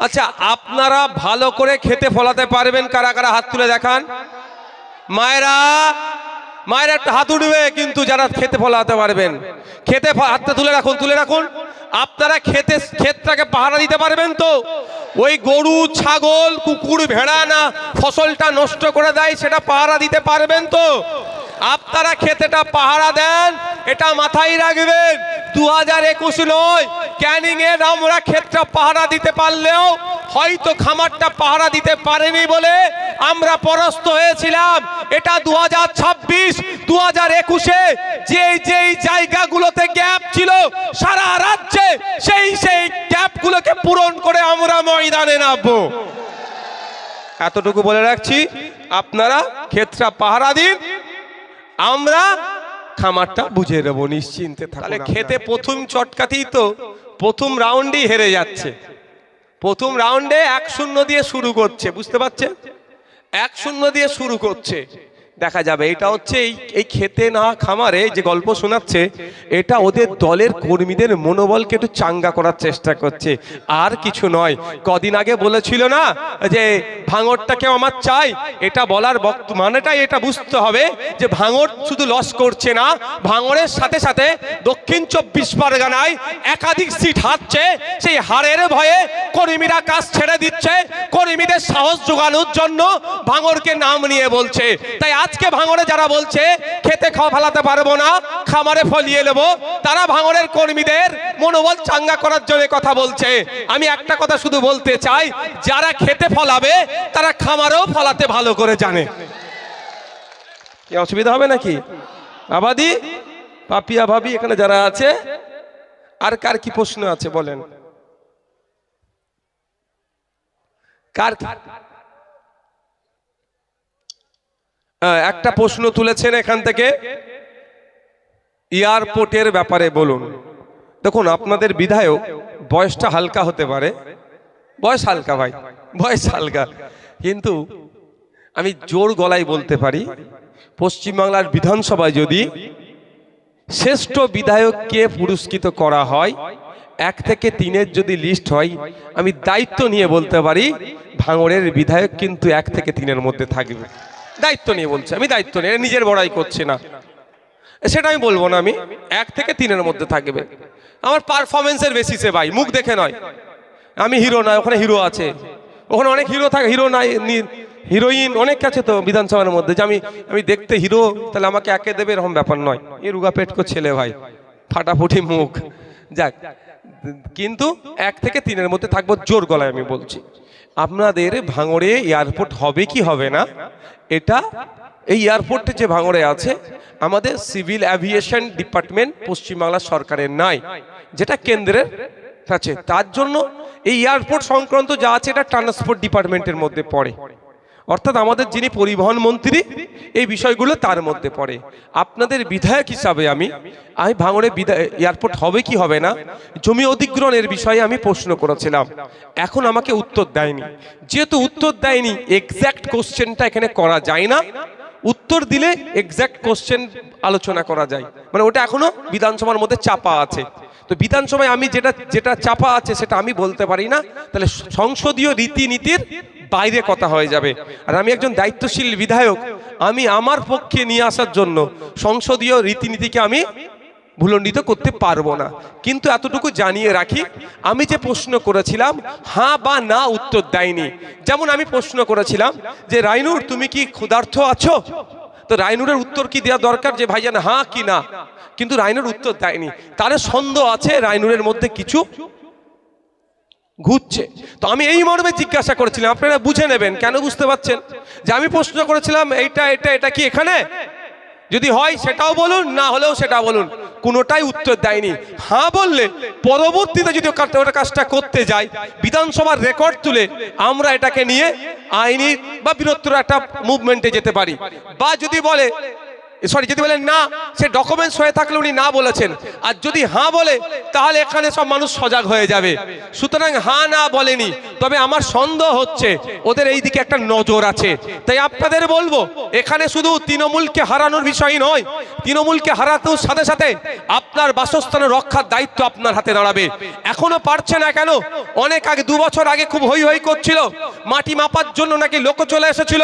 আচ্ছা আপনারা ভালো করে খেতে ফলাতে পারবেন কারা কারা হাত তুলে দেখান। মায়েরা মায়েরা একটা হাত উঠবে কিন্তু যারা খেতে ফলাতে পারবেন। খেতে হাতটা তুলে রাখুন তুলে রাখুন। আপনারা খেতে, ক্ষেতটাকে পাহারা দিতে পারবেন তো? ওই গরু, ছাগল, কুকুর, ভেড়া না, ফসলটা নষ্ট করে দেয়, সেটা পাহারা দিতে পারবেন তো? আপনারা খেতেটা পাহারা দেন, এটা মাথায় রাখবেন। দু হাজার একুশ নয় ক্যানিং এর আমরা ক্ষেতটা পাহারা দিতে পারলেও হয়তো খামারটা পাহারা দিতে পারেনি বলে আমরা পরাস্ত হয়েছিলাম। এটা দু হাজার ছাব্বিশ দু হাজার একুশে যে যেই জায়গাগুলোতে গ্যাপ ছিল সারা রাজ্যে সেই সেই গ্যাপগুলোকে পূরণ করে আমরা ময়দানে নামবো। এতটুকু বলে রাখছি আপনারা ক্ষেতটা পাহারা দিন আমরা খামারটা বুঝে নেব নিশ্চিন্তে তাহলে খেতে প্রথম চটকাতেই তো প্রথম রাউন্ডই হেরে যাচ্ছে। প্রথম রাউন্ডে এক শূন্য দিয়ে শুরু করছে, বুঝতে পারছেন? এক শূন্য দিয়ে শুরু করছে। দেখা যাবে। এটা হচ্ছে এই এই খেতে না খামারে যে গল্প শোনাচ্ছে, এটা ওদের দলের কর্মীদের মনোবলকে একটু চাঙ্গা করার চেষ্টা করছে। আর কিছু নয়। কদিন আগে বলেছিল না যে ভাঙরটা কেউ আমার চাই। এটা বলার বক্ত মানেটাই এটা বুঝতে হবে যে ভাঙর শুধু লস করছে না। ভাঙরের সাথে সাথে দক্ষিণ চব্বিশ পরগনায় একাধিক সিট হারছে। সেই হারের ভয়ে কর্মীরা কাজ ছেড়ে দিচ্ছে। কর্মীদের সাহস যোগানোর জন্য ভাঙরকে নাম নিয়ে বলছে। তাই আজকে ভাঙরে যারা বলছে, খেতে খাওয়া ফেলাতে পারব না, খামারে ফলিয়ে নেব, তারা ভাঙরের কর্মীদের মনোবল চাঙ্গা করার জন্য কথা বলছে। আমি একটা কথা শুধু বলতে চাই, যারা খেতে ফলাবে, তারা খামারেও ফলাতে ভালো করে জানে। কি অসুবিধা হবে নাকি? আবাদি পাপিয়া ভাবি এখানে যারা আছে, আর কার কি প্রশ্ন আছে বলেন? কার একটা প্রশ্ন তুলেছেন এখান থেকে। এয়ারপোর্টের ব্যাপারে বলুন। দেখুন, আপনাদের বিধায়ক, বয়সটা হালকা হতে পারে। বয়স হালকা ভাই, বয়স হালকা। কিন্তু আমি জোর গলায় বলতে পারি, পশ্চিমবাংলার বিধানসভায় যদি শ্রেষ্ঠ বিধায়ককে পুরস্কৃত করা হয়, এক থেকে তিনের যদি লিস্ট হয়, আমি দায়িত্ব নিয়ে বলতে পারি, ভাঙড়ের বিধায়ক কিন্তু এক থেকে তিনের মধ্যে থাকবে। দায়িত্ব নিয়ে বলছে। আমি দায়িত্ব নিয়ে নিজের বড়াই করছি না। সেটা আমি বলব না আমি। এক থেকে তিনের মধ্যে থাকবে। আমার পারফরমেন্সের বেসিসে ভাই, মুখ দেখে নয়। আমি হিরো নয় ওখানে হিরো আছে। ওখানে অনেক হিরো থাকে হিরো নাই হিরোইন অনেক আছে তো বিধানসভার মধ্যে। যে আমি আমি দেখতে হিরো তাহলে আমাকে একে দেবে, এরকম ব্যাপার নয়। এ রুগা পেটকো ছেলে ভাই, ফাটাফুটি মুখ। যাক, কিন্তু এক থেকে তিনের মধ্যে থাকব জোর গলায় আমি বলছি। আপনাদের ভাঙড়ে এয়ারপোর্ট হবে কি হবে না, এটা এই এয়ারপোর্টে যে ভাঙড়ে আছে, আমাদের সিভিল অ্যাভিয়েশন ডিপার্টমেন্ট পশ্চিমবাংলা সরকারের নাই, যেটা কেন্দ্রের আছে তার জন্য এই এয়ারপোর্ট সংক্রান্ত যা আছে, এটা ট্রান্সপোর্ট ডিপার্টমেন্টের মধ্যে পড়ে। অর্থাৎ আমাদের যিনি পরিবহন মন্ত্রী, এই বিষয়গুলো তার মধ্যে পড়ে। আপনাদের বিধায়ক হিসাবে আমি আমি ভাঙড়ে বিধায়, এয়ারপোর্ট হবে কি হবে না, জমি অধিগ্রহণের বিষয়ে আমি প্রশ্ন করেছিলাম। এখন আমাকে উত্তর দেয়নি। যেহেতু উত্তর দেয়নি এক্স্যাক্ট কোশ্চেনটা এখানে করা যায় না। উত্তর দিলে এক্স্যাক্ট কোশ্চেন আলোচনা করা যায়। মানে ওটা এখনও বিধানসভার মধ্যে চাপা আছে। তো বিধানসভায় আমি যেটা যেটা চাপা আছে সেটা আমি বলতে পারি না। তাহলে সংসদীয় রীতিনীতির বাইরে কথা হয়ে যাবে। আর আমি একজন দায়িত্বশীল বিধায়ক আমি আমার পক্ষে নিয়ে আসার জন্য সংসদীয় রীতিনীতিকে আমি ভুলণ্ডিত করতে পারব না। কিন্তু এতটুকু জানিয়ে রাখি আমি যে প্রশ্ন করেছিলাম হ্যাঁ বা না উত্তর দেয়নি। যেমন আমি প্রশ্ন করেছিলাম যে রাইনুর তুমি কি ক্ষুধার্থ আছো? তো রাইনুরের উত্তর কি দেওয়া দরকার যে ভাইজান হ্যাঁ কি না? কিন্তু রাইনুর উত্তর দেয়নি। তাহলে সন্দেহ আছে রাইনুরের মধ্যে কিছু? ঘুরছে। তো আমি এই মর্মে জিজ্ঞাসা করেছিলাম, আপনারা বুঝে নেবেন, কেন বুঝতে পারছেন? যে আমি প্রশ্ন করেছিলাম, এইটা, এটা এটা কি এখানে? যদি হয় সেটাও বলুন, না হলেও সেটা বলুন। কোনোটাই উত্তর দেয়নি। হ্যাঁ বললে, পরবর্তীতে যদি ওটা কাজটা করতে যায় বিধানসভার রেকর্ড তুলে আমরা এটাকে নিয়ে আইনি বা বৃহত্তর একটা মুভমেন্টে যেতে পারি। বা যদি বলে সরি যদি বলেন না, সে ডকুমেন্টস হয়ে থাকলে উনি না বলেছেন। আর যদি হ্যাঁ বলে, তাহলে এখানে সব মানুষ সজাগ হয়ে যাবে। সুতরাং হ্যাঁ না বলেনি, তবে আমার সন্দেহ হচ্ছে, ওদের এই দিকে একটা নজর আছে। তাই আপনাদের বলব, এখানে শুধু তৃণমূলকে হারানোর বিষয় নয়, তৃণমূলকে হারানোর সাথে সাথে আপনার বাসস্থানের রক্ষার দায়িত্ব আপনার হাতে দাঁড়াবে। এখনও পারছে না কেন? অনেক আগে, দু বছর আগে খুব হই হই করছিল, মাটি মাপার জন্য নাকি লোক চলে এসেছিল।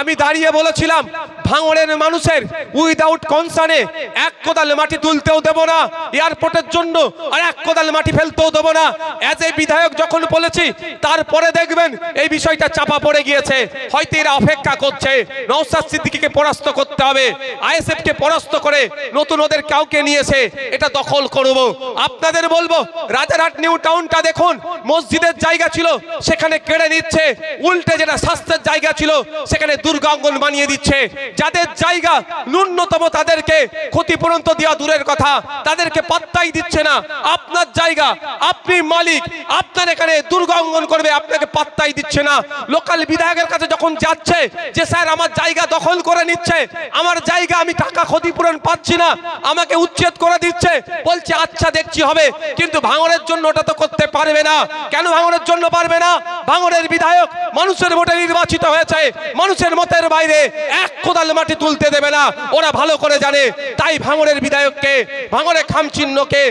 আমি দাঁড়িয়ে বলেছিলাম, ভাঙড়ের মানুষের উইদাউট কনসার্নে এক কোদাল মাটি তুলতেও দেব না। এয়ারপোর্টের জন্য আর এক কোদাল মাটি ফেলতেও দেবো না। অ্যাজ এ বিধায়ক যখন বলেছি, তারপরে দেখবেন এই বিষয়টা চাপা পড়ে গিয়েছে। হয়তো এরা অপেক্ষা করছে। নৌসাদ সিদ্দিকিকে পরাস্ত করতে হবে। আইএসএফ কে পরাস্ত করে নতুন ওদের কাউকে নিয়েছে। এটা দখল করব। আপনাদের বলব, রাজারহাট নিউ টাউনটা দেখুন, মসজিদের জায়গা ছিল, সেখানে কেড়ে নিচ্ছে। উল্টে যেটা স্বাস্থ্যের জায়গা ছিল, সেখানে দুর্গাঙ্গন বানিয়ে দিচ্ছে। যাদের জায়গা ন্যূনতম তাদেরকে ক্ষতিপূরণ তো দেওয়া দূরের কথা, তাদেরকে পাত্তাই দিচ্ছে না। আপনার জায়গা, আপনি মালিক, আপনার এখানে দুর্গাঙ্গন করবে, আপনাকে পাত্তাই দিচ্ছে না। লোকাল বিধায়কের কাছে যখন যাচ্ছে, যে স্যার আমার জায়গা দখল করে নিচ্ছে, আমার জায়গা আমি টাকা ক্ষতিপূরণ পাচ্ছি না, আমাকে উচ্ছেদ করে দিচ্ছে, বলছে আচ্ছা দেখছি হবে, কিন্তু ভাঙনের জন্য ওটা তো করতে পারবে না। কেন ভাঙনের জন্য পারবে না? ভাঙনের বিধায়ক মানুষের ভোটে নির্বাচিত হয়েছে, মানুষের মতের বাইরে এক কোদাল মাটি তুলতে দেবে না। ওরা ভালো করে জানে, তাই ভাঙরের বিধায়ককে ভাঙরের খামচিহ্নকে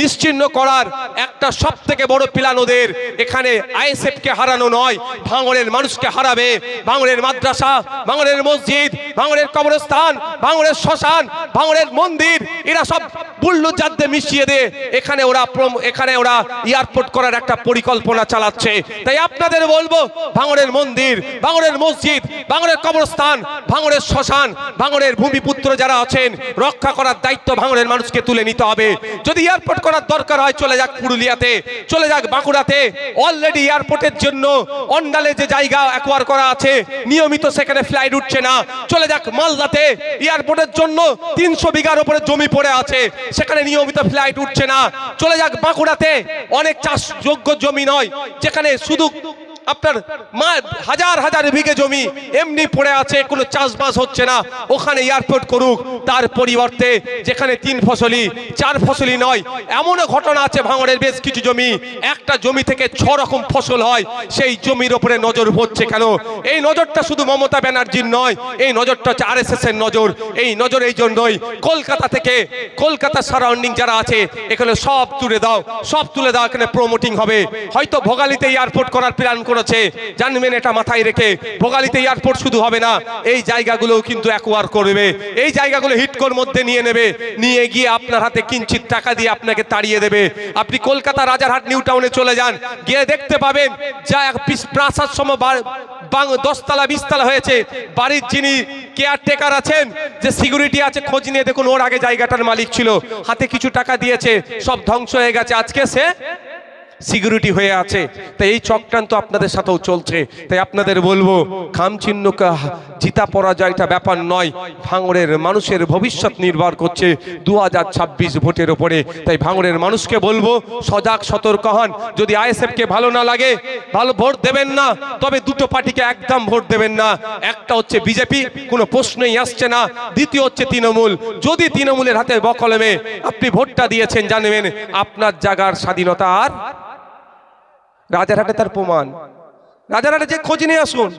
নিশ্চিহ্ন করার একটা সব থেকে বড় প্ল্যান ওদের। এখানে আইএসএফ কে হারানো নয়, ভাঙরের মানুষকে হারাবে। ভাঙরের মাদ্রাসা, ভাঙরের মসজিদ, ভাঙরের কবরস্থান, ভাঙরের শ্মশান, ভাঙরের মন্দির এরা সব বুল্লু জাদ্দে মিশিয়ে দে এখানে ওরা এখানে ওরা এয়ারপোর্ট করার একটা পরিকল্পনা চালাচ্ছে। তাই আপনাদের বলব, ভাঙনের মন্দির, ভাঙনের মসজিদ, ভাঙনের কবরস্থান, ভাঙনের শ্মশান, ভাঙনের ভূমিপুত্র যারা আছেন, রক্ষা করার দায়িত্ব ভাঙনের মানুষকে তুলে নিতে হবে। যদি এয়ারপোর্ট করার দরকার হয়, চলে যাক পুরুলিয়াতে, চলে যাক বাঁকুড়াতে। অলরেডি এয়ারপোর্টের জন্য অন্ডালে যে জায়গা অ্যাকোয়ার করা আছে, নিয়মিত সেখানে ফ্লাইট উঠছে না। চলে যাক মালদাতে, এয়ারপোর্টের জন্য তিনশো বিঘার উপরে জমি পড়ে আছে, সেখানে নিয়মিত ফ্লাইট উঠছে না। চলে যাক বাঁকুড়াতে। অনেক চাষযোগ্য জমি নয়, যেখানে শুধু আপনার মা হাজার হাজার বিঘে জমি, এমনি পড়ে আছে, কোনো চাষবাস হচ্ছে না। ওখানে এয়ারপোর্ট করুক, তার পরিবর্তে যেখানে তিন ফসলি, চার ফসলি নয়, এমনও ঘটনা আছে ভাঙড়ের বেশ কিছু জমি। একটা জমি থেকে ছ রকম ফসল হয়, সেই জমির ওপরে নজর পড়ছে কেন? এই নজরটা শুধু মমতা ব্যানার্জির নয়, এই নজরটা হচ্ছে আর এর নজর। এই নজর এই জন্যই কলকাতা থেকে, কলকাতা সারাউন্ডিং যারা আছে, এখানে সব তুলে দাও, সব তুলে দাও এখানে প্রমোটিং হবে। হয়তো ভোগালিতে এয়ারপোর্ট করার প্ল্যান করেছে। জানবেন এটা মাথায় রেখে ভোগালিতে এয়ারপোর্ট শুধু হবে না। এই জায়গাগুলোও কিন্তু অ্যাকোয়ার করবে। এই জায়গাগুলো হিটকোর মধ্যে নিয়ে নেবে। নিয়ে গিয়ে আপনার হাতে কিঞ্চিত টাকা দিয়ে আপনাকে তাড়িয়ে দেবে। আপনি কলকাতা রাজারহাট নিউ টাউনে চলে যান। গিয়ে দেখতে পাবেন যা প্রাসাদ সম দশতলা, বিশতলা হয়েছে। বাড়ির যিনি কেয়ারটেকার আছেন, যে সিকিউরিটি আছে, খোঁজ নিয়ে দেখুন, ওর আগে জায়গাটার মালিক ছিল। হাতে কিছু টাকা দিয়েছে, সব ধ্বংস হয়ে গেছে। আজকে সে সিকিউরিটি হয়ে আছে। তাই এই চক্রান্ত আপনাদের সাথেও চলছে। তাই আপনাদের বলব খামচিহ্নকে জিতা পরাজয়টা ব্যাপার নয়। ভাঙড়ের মানুষের ভবিষ্যৎ নির্ভর করছে দু হাজার ছাব্বিশ ভোটের ওপরে তাই ভাঙড়ের মানুষকে বলব, সজাগ, সতর্ক হন। যদি আইএসএফকে ভালো না লাগে, ভালো ভোট দেবেন না, তবে দুটো পার্টিকে একদম ভোট দেবেন না। একটা হচ্ছে বিজেপি, কোনো প্রশ্নই আসছে না। দ্বিতীয় হচ্ছে তৃণমূল। যদি তৃণমূলের হাতে বকলমে, আপনি ভোটটা দিয়েছেন জানবেন আপনার জায়গার স্বাধীনতা আর রাজারহাটে তার প্রমাণ। রাজারহাটে যে খোঁজ নিয়ে আসুন।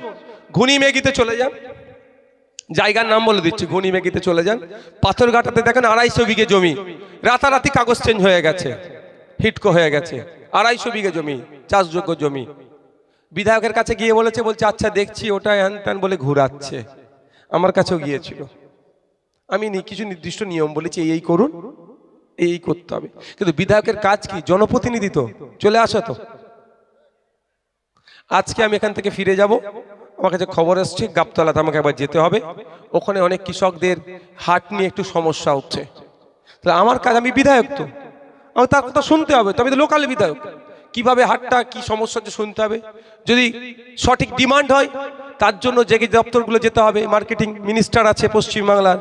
ঘুনি মেঘিতে চলে যান। জায়গার নাম বলে দিচ্ছি, ঘুনি মেঘিতে চলে যান। পাথরঘাটাতে দেখেন আড়াইশো বিঘে জমি। রাতারাতি কাগজ চেঞ্জ হয়ে গেছে হিটকো হয়ে গেছে। আড়াইশো বিঘে জমি, চাষযোগ্য জমি। বিধায়কের কাছে গিয়ে বলেছে, বলছে আচ্ছা দেখছি ওটা হ্যান ত্যান বলে ঘুরাচ্ছে। আমার কাছেও গিয়েছিল। আমি কিছু নির্দিষ্ট নিয়ম বলেছি, এই করুন এই করতে হবে। কিন্তু বিধায়কের কাজ কি? জনপ্রতিনিধি তো, চলে আসো তো। আজকে আমি এখান থেকে ফিরে যাব। আমার কাছে খবর এসছে, গাবতলাতে আমাকে একবার যেতে হবে। ওখানে অনেক কৃষকদের হাট নিয়ে একটু সমস্যা হচ্ছে। তাহলে আমার কাজ, আমি বিধায়ক তো। আমার তার কথা শুনতে হবে, তবে তো লোকাল বিধায়ক। কীভাবে হাটটা, কি সমস্যা হচ্ছে শুনতে হবে। যদি সঠিক ডিমান্ড হয়, তার জন্য যে দপ্তরগুলো যেতে হবে, মার্কেটিং মিনিস্টার আছে পশ্চিমবাংলার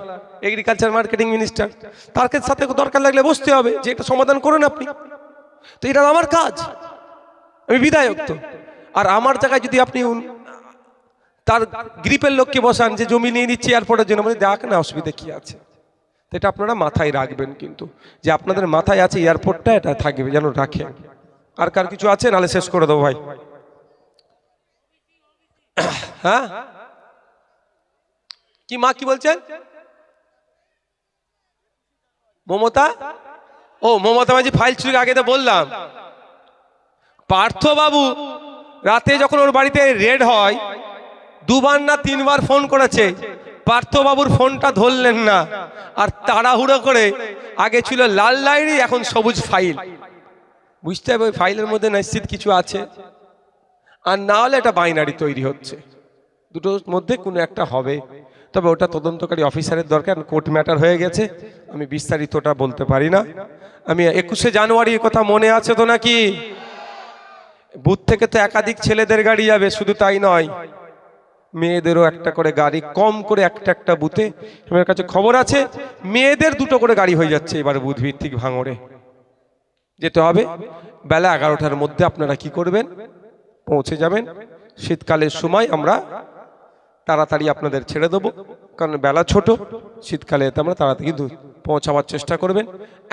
এগ্রিকালচার মার্কেটিং মিনিস্টার তার সাথে দরকার লাগলে বসতে হবে, যে এটা সমাধান করুন আপনি। তো এটা আমার কাজ। আমি বিধায়ক তো। আর আমার জায়গায় যদি আপনি তার গ্রিপের লোককে বসান যে জমি নিয়ে নিচ্ছে এয়ারপোর্টের জন্য মানে দেখ না অসুবিধা কি আছে। তো এটা আপনারা মাথায় রাখবেন কিন্তু, যে আপনাদের মাথায় আছে এয়ারপোর্টটা, এটা থাকবে, যেন রাখে আর কার কিছু আছে? নাহলে শেষ করে দেবো ভাই। হ্যাঁ? কি মা, কি বলছেন? মমতা? ও, মমতা মাঝি, ফাইল চুরি আগে তো বললাম। পার্থ বাবু রাতে যখন ওর বাড়িতে রেড হয়, দুবার না তিনবার ফোন করেছে, পার্থবাবুর ফোনটা ধরলেন না। আর তাড়াহুড়ো করে আগে ছিল লাল লাইরি এখন সবুজ ফাইল। বুঝতে হবে ওই ফাইলের মধ্যে নিশ্চিত কিছু আছে? আর না হলে এটা বাইনারি তৈরি হচ্ছে। দুটোর মধ্যে কোনো একটা হবে। তবে ওটা তদন্তকারী অফিসারের দরকার, কোর্ট ম্যাটার হয়ে গেছে। আমি বিস্তারিতটা বলতে পারি না। আমি একুশে জানুয়ারি কথা মনে আছে তো নাকি? বুথ থেকে তো একাধিক ছেলেদের গাড়ি যাবে, শুধু তাই নয়। মেয়েদেরও একটা করে গাড়ি, কম করে একটা একটা বুথে। আমার কাছে খবর আছে, মেয়েদের দুটো করে গাড়ি হয়ে যাচ্ছে এবার বুথ ভিত্তিক ভাঙড়ে। যেতে হবে। বেলা এগারোটার মধ্যে আপনারা কি করবেন? পৌঁছে যাবেন। শীতকালের সময় আমরা তাড়াতাড়ি আপনাদের ছেড়ে দেবো। কারণ বেলা ছোট, শীতকালে এতে আমরা তাড়াতাড়ি পৌঁছাবার চেষ্টা করবেন।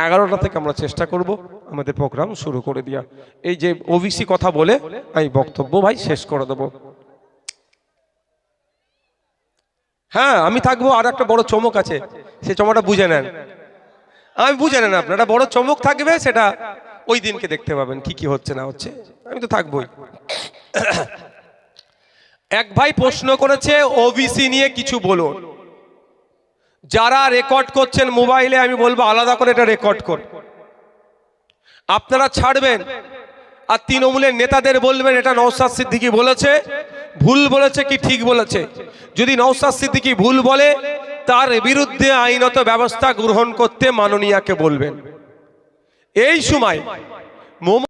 এগারোটা থেকে আমরা চেষ্টা করব আমাদের প্রোগ্রাম শুরু করে দেওয়া এই যে ওবিসি কথা বলে আমি বক্তব্য ভাই শেষ করে দেবো। হ্যাঁ আমি থাকব আর একটা বড় চমক আছে, সে চমকটা বুঝে নেন। আমি বুঝে নেন আপনারা বড় চমক থাকবে সেটা ওই দিনকে দেখতে পাবেন কি কি হচ্ছে না হচ্ছে। আমি তো থাকবোই। এক ভাই প্রশ্ন করেছে ওবিসি নিয়ে কিছু বলুন। যারা রেকর্ড করছেন মোবাইলে আমি বলব আলাদা করে এটা রেকর্ড কর আপনারা ছাড়বেন। আর তৃণমূলের নেতাদের বলবেন, এটা নৌসাদ সিদ্দিকি বলেছে, ভুল বলেছে কি ঠিক বলেছে? যদি নৌসাদ সিদ্দিকি ভুল বলে, তার বিরুদ্ধে আইনত ব্যবস্থা গ্রহণ করতে মাননীয়াকে বলবেন। এই সময়